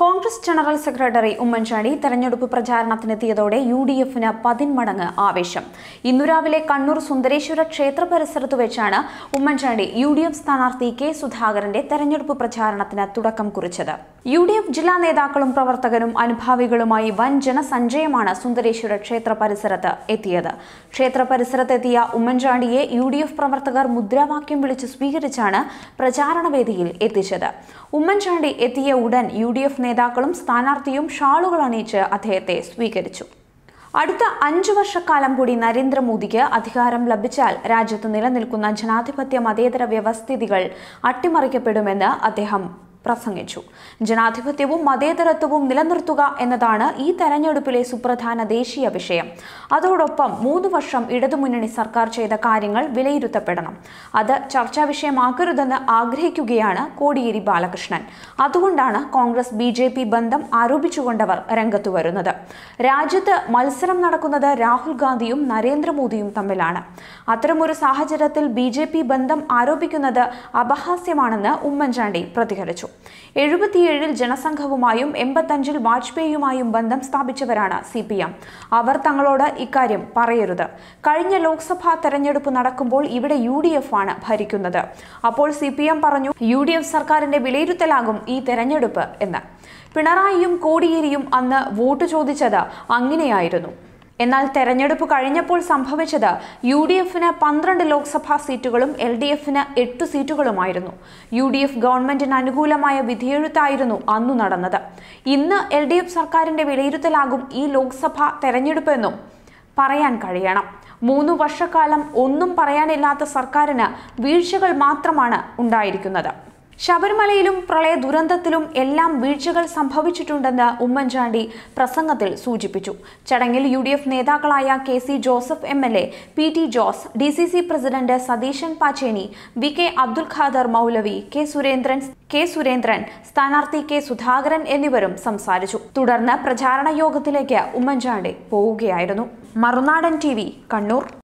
Congress general secretary Oommen Chandy തെരഞ്ഞെടുപ്പ് പ്രചാരണത്തിനെത്തിയതോടെ U D എഫിന് പതിന്മടങ്ങ് ആവേശം. ഇന്നു രാവിലെ കണ്ണൂർ സുന്ദരേശ്വര ക്ഷേത്ര പരിസരത്ത് വെച്ചാണ് ഉമ്മൻചാണ്ടി യു ഡി എഫ് സ്ഥാനാർത്ഥി കെ സുധാകരന്റെ തെരഞ്ഞെടുപ്പ് പ്രചാരണത്തിന് തുടക്കം കുറിച്ചത്. യു ഡി എഫ് ജില്ലാ നേതാക്കളും പ്രവർത്തകരും അനുഭാവികളുമായി വൻ ജനസഞ്ചയമാണ് സുന്ദരേശ്വര ക്ഷേത്ര പരിസരത്ത് എത്തിയത്. ക്ഷേത്ര പരിസരത്തെത്തിയ ഉമ്മൻചാണ്ടിയെ യു ഡി എഫ് പ്രവർത്തകർ മുദ്രാവാക്യം വിളിച്ച് സ്വീകരിച്ചാണ് പ്രചാരണവേദിയിൽ എത്തിച്ചത്. ഉമ്മൻചാണ്ടി എത്തിയ ഉടൻ യു ഡി എഫ് നേതാക്കളും സ്ഥാനാർത്ഥിയും ഷാളുകൾ അണിയിച്ച് അദ്ദേഹത്തെ സ്വീകരിച്ചു. അടുത്ത അഞ്ചു വർഷക്കാലം കൂടി നരേന്ദ്രമോദിക്ക് അധികാരം ലഭിച്ചാൽ രാജ്യത്ത് നിലനിൽക്കുന്ന ജനാധിപത്യ മതേതര വ്യവസ്ഥിതികൾ അട്ടിമറിക്കപ്പെടുമെന്ന് അദ്ദേഹം പ്രസംഗിച്ചു. ജനാധിപത്യവും മതേതരത്വവും നിലനിർത്തുക എന്നതാണ് ഈ തെരഞ്ഞെടുപ്പിലെ സുപ്രധാന ദേശീയ വിഷയം. അതോടൊപ്പം മൂന്ന് വർഷം ഇടതുമുന്നണി സർക്കാർ ചെയ്ത കാര്യങ്ങൾ വിലയിരുത്തപ്പെടണം. അത് ചർച്ചാ വിഷയമാക്കരുതെന്ന് ആഗ്രഹിക്കുകയാണ് കോടിയേരി ബാലകൃഷ്ണൻ. അതുകൊണ്ടാണ് കോൺഗ്രസ് ബി ജെ പി ബന്ധം ആരോപിച്ചുകൊണ്ടവർ രംഗത്തു വരുന്നത്. രാജ്യത്ത് മത്സരം നടക്കുന്നത് രാഹുൽ ഗാന്ധിയും നരേന്ദ്രമോദിയും തമ്മിലാണ്. അത്തരമൊരു സാഹചര്യത്തിൽ ബി ബന്ധം ആരോപിക്കുന്നത് അപഹാസ്യമാണെന്ന് ഉമ്മൻചാണ്ടി പ്രതികരിച്ചു. എഴുപത്തിയേഴിൽ ജനസംഘവുമായും എൺപത്തഞ്ചിൽ വാജ്പേയിയുമായും ബന്ധം സ്ഥാപിച്ചവരാണ് സി പി എം. അവർ തങ്ങളോട് ഇക്കാര്യം പറയരുത്. കഴിഞ്ഞ ലോക്സഭാ തെരഞ്ഞെടുപ്പ് നടക്കുമ്പോൾ ഇവിടെ യു ഡി എഫ് ആണ് ഭരിക്കുന്നത്. അപ്പോൾ സി പി എം പറഞ്ഞു യു ഡി എഫ് സർക്കാരിന്റെ വിലയിരുത്തലാകും ഈ തെരഞ്ഞെടുപ്പ് എന്ന്. പിണറായിയും കോടിയേരിയും അന്ന് വോട്ട് ചോദിച്ചത് അങ്ങനെയായിരുന്നു. എന്നാൽ തെരഞ്ഞെടുപ്പ് കഴിഞ്ഞപ്പോൾ സംഭവിച്ചത് യു ഡി എഫിന് പന്ത്രണ്ട് ലോക്സഭാ സീറ്റുകളും എൽ ഡി എഫിന് എട്ട് സീറ്റുകളുമായിരുന്നു. യു ഡി എഫ് ഗവൺമെന്റിന് അനുകൂലമായ വിധിയെഴുത്തായിരുന്നു അന്നു നടന്നത്. ഇന്ന് എൽ ഡി എഫ് സർക്കാരിന്റെ വിലയിരുത്തലാകും ഈ ലോക്സഭാ തെരഞ്ഞെടുപ്പെന്നും പറയാൻ കഴിയണം. മൂന്ന് വർഷക്കാലം ഒന്നും പറയാനില്ലാത്ത സർക്കാരിന് വീഴ്ചകൾ മാത്രമാണ് ഉണ്ടായിരിക്കുന്നത്. ശബരിമലയിലും പ്രളയ ദുരന്തത്തിലും എല്ലാം വീഴ്ചകൾ സംഭവിച്ചിട്ടുണ്ടെന്ന് ഉമ്മൻചാണ്ടി പ്രസംഗത്തിൽ സൂചിപ്പിച്ചു. ചടങ്ങിൽ യു ഡി എഫ് നേതാക്കളായ K C Joseph M L A P T Jose D C C president Satheesan Pacheni V K Abdul Khader Moulavi K Surendran K Surendran സ്ഥാനാർത്ഥി കെ സുധാകരൻ എന്നിവരും സംസാരിച്ചു. തുടർന്ന് പ്രചാരണ യോഗത്തിലേക്ക് ഉമ്മൻചാണ്ടി പോവുകയായിരുന്നു. മറുനാടൻ ടി കണ്ണൂർ.